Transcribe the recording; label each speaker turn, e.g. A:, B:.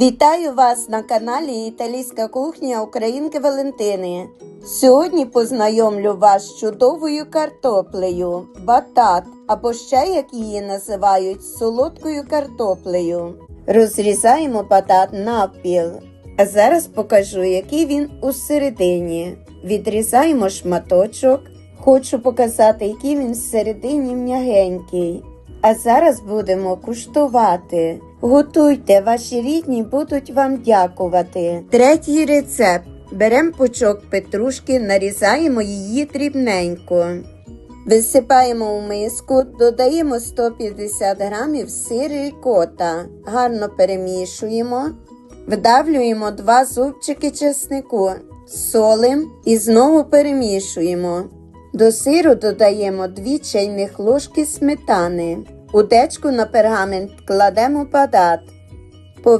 A: Вітаю вас на каналі Італійська кухня Українки Валентини. Сьогодні познайомлю вас з чудовою картоплею, батат або ще як її називають солодкою картоплею. Розрізаємо батат навпіл. А зараз покажу, який він усередині. Відрізаємо шматочок. Хочу показати, який він всередині м'ягенький. А зараз будемо куштувати. Готуйте, ваші рідні будуть вам дякувати. Третій рецепт. Беремо пучок петрушки, нарізаємо її дрібненько. Висипаємо у миску, додаємо 150 грамів сиру рікота. Гарно перемішуємо. Вдавлюємо два зубчики чеснику, солим і знову перемішуємо. До сиру додаємо 2 чайних ложки сметани. У дечку на пергамент кладемо бадат.